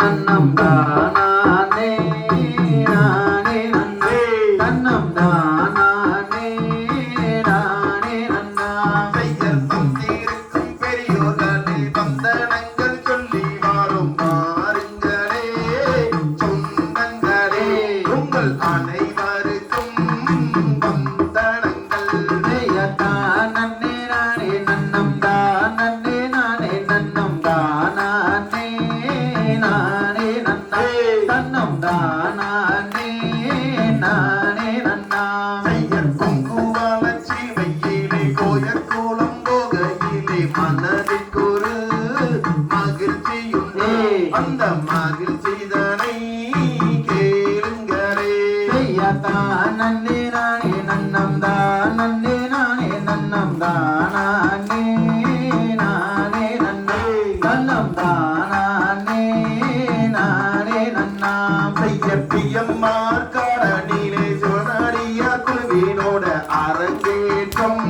நன்னம் தானே நானே நன்னே தன்னம் தானே நானே நன்னா செய்யல் தந்திருக்கும் பெரியோர்களே வந்தனங்கள் சொல்லி வாரும் மாறுங்களே சொந்தங்களே உங்கள் அனைவருக்கும் செய்யத்தா நன்னே நானே நன்னம் தானே நானே நன்னம் தானே நானே நன்னே. தன்னம் தானே நானே நன்னாம் செய்யப்பியம்மார் காடனிலே சிவனடியா குழுவினோட அரங்கேற்றம்.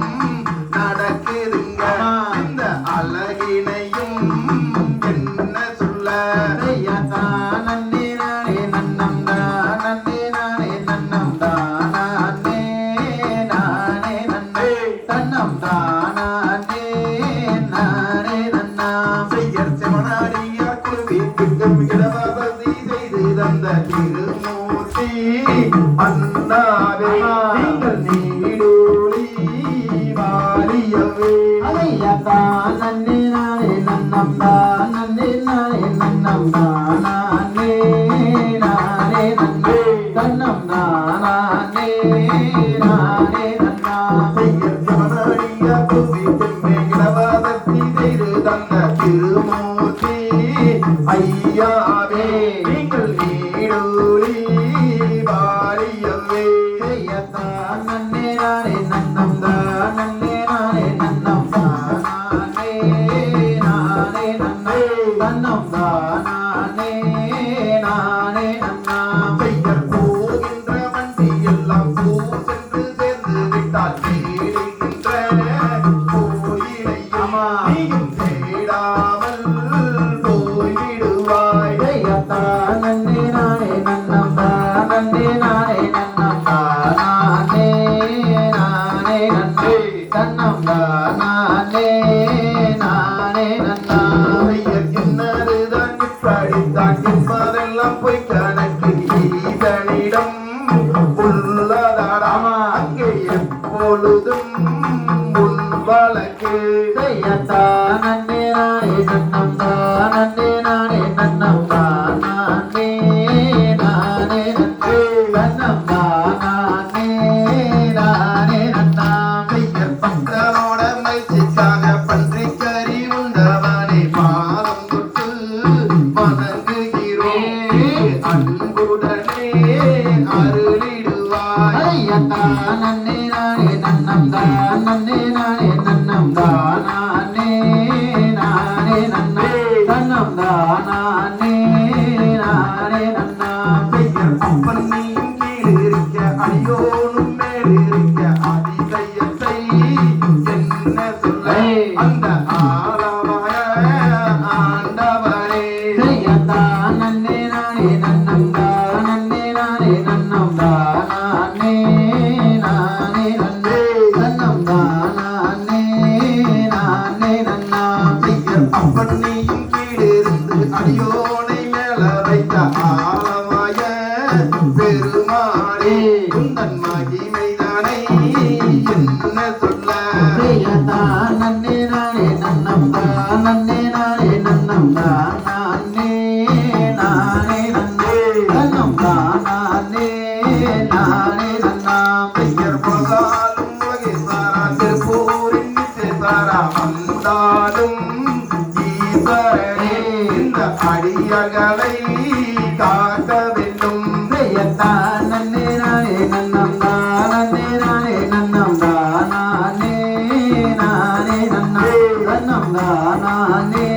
Hey. தன்னம் தானே நானே நன்னாம் பெயர் என்னதுதான் இப்படித்தான் என்பதெல்லாம் பொய் கணக்கு ஈசனிடம். உள்ளதாடாமா அங்கே எப்பொழுதும் உன் வழக்கு செய்யத்தா நன்னே நானே நன்னம் தானே நானே நன்னம் தானே நானே நன்னே தன்னம் ஐயத்தா நன்னே நானே நன்னம் தானே நானே நன்னம் தானே நானே நன்னே தன்னம் தானே நானே நன்னாம் பெயர் அடியோனும் என்ன சொல்ல அந்த ஆளவாய ஆன பெருமாளே குந்தன் மகிமைதானை என்ன சொல்ல? நன்னே நானே நன்னம் தானே நானே நன்னம் தானே நானே நன்னே தன்னம் தானே நானே நன்னாம் பெயர் பகாலும் மகேசாரா திருப்பூரின் நிச்சயசாரா வந்தாலும் ஈஸ்வரனே இந்த அடியர்களை நம்பானானே